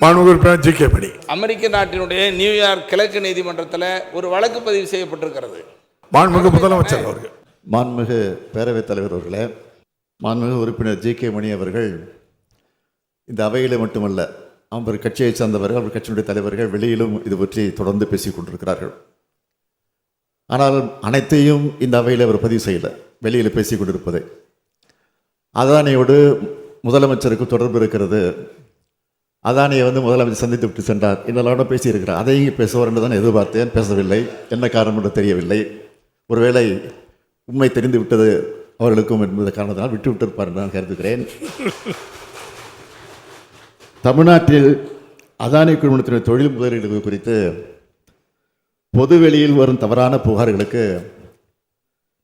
உறுப்பினர் G K அமெரிக்க நாட்டினுடைய New York கிழக்கு நீதிமன்றத்தில் ஒரு வழக்கு பதிவு செய்யப்பட்டிருக்கிறது. மாண்புமிகு முதலமைச்சர் அவர்கள். மாண்புமிகு பேரவைத் தலைவர் அவர்களே மாண்புமிகு உறுப்பினர் ஜி கே மணி அவர்கள் இந்த அவையில் மட்டுமல்ல அவர் கட்சியைச் சார்ந்தவர்கள் அவர் கட்சியினுடைய தலைவர்கள் வெளியிலும் இது பற்றி தொடர்ந்து பேசிக் கொண்டிருக்கிறார்கள். ஆனால் அனைத்தையும் இந்த அவையில் அவர் பதிவு செய்யலை வெளியில் பேசிக் கொண்டிருப்பதை. அதானியோடு முதலமைச்சருக்கு தொடர்பு இருக்கிறது. அதானியை வந்து முதலமைச்சர் சந்தித்து விட்டு சென்றார். என்னெல்லாம் பேசியிருக்கிறார். அதையும் பேசுவார் என்று தான் எதிர்பார்த்தேன். பேசவில்லை? என்ன காரணம் என்று தெரியவில்லை. ஒருவேளை உண்மை தெரிந்து விட்டது அவர்களுக்கும் என்பது காரணத்தினால் விட்டு விட்டிருப்பார் என்று நான் கருதுகிறேன். தமிழ்நாட்டில் அதானி குழுமத்தினுடைய தொழில் முதலீடுகள் குறித்து பொதுவெளியில் வரும் தவறான புகார்களுக்கு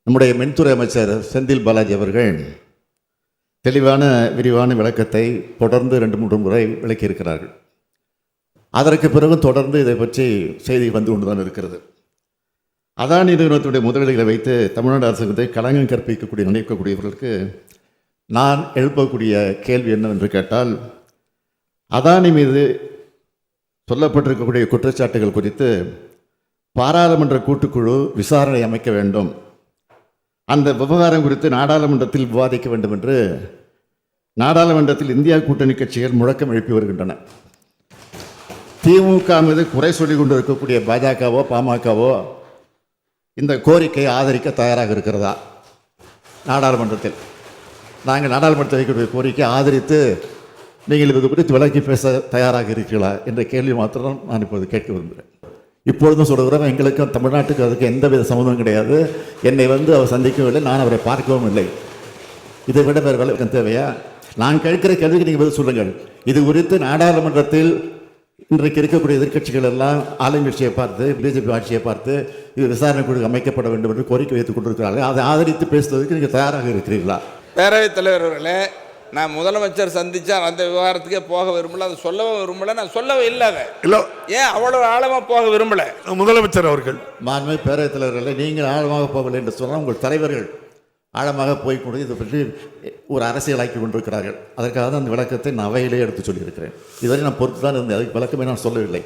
நம்முடைய மின்துறை அமைச்சர் செந்தில் பாலாஜி அவர்கள் தெளிவான விரிவான விளக்கத்தை தொடர்ந்து ரெண்டு மூன்று முறை விளக்கியிருக்கிறார்கள். அதற்கு பிறகு தொடர்ந்து இதை பற்றி செய்தி வந்து கொண்டு தான் இருக்கிறது. அதானி நிறுவனத்துடைய முதலீடுகளை வைத்து தமிழ்நாடு அரசுக்கு களங்கம் கற்பிக்கக்கூடிய நினைக்கக்கூடியவர்களுக்கு நான் எழுப்பக்கூடிய கேள்வி என்னவென்று கேட்டால் அதானி மீது சொல்லப்பட்டிருக்கக்கூடிய குற்றச்சாட்டுகள் குறித்து பாராளுமன்ற கூட்டுக்குழு விசாரணை அமைக்க வேண்டும். அந்த விவகாரம் குறித்து நாடாளுமன்றத்தில் விவாதிக்க வேண்டும் என்று நாடாளுமன்றத்தில் இந்தியா கூட்டணி கட்சிகள் முழக்கம் எழுப்பி வருகின்றன. திமுக மீது குறை சொல்லிக்கொண்டு இருக்கக்கூடிய பாஜகவோ பாமகவோ இந்த கோரிக்கையை ஆதரிக்க தயாராக இருக்கிறதா? நாடாளுமன்றத்தில். நாங்கள் நாடாளுமன்றத்தில் வைக்கக்கூடிய கோரிக்கையை ஆதரித்து நீங்கள் இது குறித்து விளக்கி பேச தயாராக இருக்கிறீர்களா? என்ற கேள்வி மாத்திரம் நான் இப்போது கேட்க விரும்புகிறேன். இப்பொழுதும் சொல்கிறோம் எங்களுக்கும் தமிழ்நாட்டுக்கு அதுக்கு எந்தவித சம்மந்தமும் கிடையாது. என்னை வந்து அவர் சந்திக்கவில்லை நான் அவரை பார்க்கவும் இல்லை. இதை விட வேறு விளக்கம் தேவையா? நான் கேட்கிற கேள்விக்கு நீங்கள் பதில் சொல்லுங்கள். இது குறித்து நாடாளுமன்றத்தில் இன்றைக்கு இருக்கக்கூடிய எதிர்க்கட்சிகள் எல்லாம் ஆளுங்கட்சியை பார்த்து பிஜேபி ஆட்சியை பார்த்து இது விசாரணை குழு அமைக்கப்பட வேண்டும் என்று கோரிக்கை வைத்துக் கொண்டிருக்கிறார்கள். அதை ஆதரித்து பேசுவதற்கு நீங்கள் தயாராக இருக்கிறீர்களா? பேரவைத் தலைவர் அவர்களே நான் முதலமைச்சர் சந்திச்சா அந்த விவகாரத்துக்கே போக விரும்பல. அதை சொல்லவும் விரும்பல. நான் சொல்லவே இல்லை அதை. இல்லை. ஏன் அவ்வளவு ஆழமா போக விரும்பல? முதலமைச்சர் அவர்கள். மாண்புமிகு பேரவைத் தலைவர்களே நீங்கள் ஆழமாக போகவில்லை என்று சொன்னால் உங்கள் தலைவர்கள் ஆழமாக போய் கொண்டு இதை பற்றி ஒரு அரசியலாக்கி கொண்டிருக்கிறார்கள். அதற்காக தான் அந்த விளக்கத்தை நான் அவையிலே எடுத்து சொல்லியிருக்கிறேன். இதுவரை நான் பொறுத்து தான் இருந்தேன். அதுக்கு விளக்கமே நான் சொல்லவில்லை.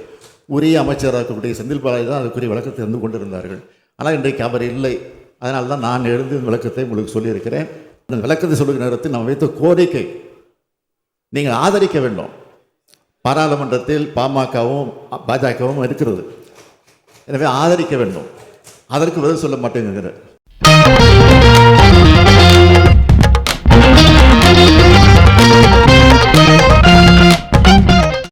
உரிய அமைச்சராக இருக்கக்கூடிய செந்தில் பாலாஜி தான் அதுக்குரிய விளக்கத்தை தந்து கொண்டிருந்தார்கள். ஆனால் இன்றைக்கு அவர் இல்லை. அதனால தான் நான் எழுந்து இந்த விளக்கத்தை உங்களுக்கு சொல்லியிருக்கிறேன். விளக்கத்தை சொல்லுகிற நேரத்தில் நான் வைத்த கோரிக்கை நீங்கள் ஆதரிக்க வேண்டும். பாராளுமன்றத்தில் பாமகவும் பாஜகவும் இருக்கிறது. எனவே ஆதரிக்க வேண்டும். அதற்கு பதில் சொல்ல மாட்டேங்குங்கிற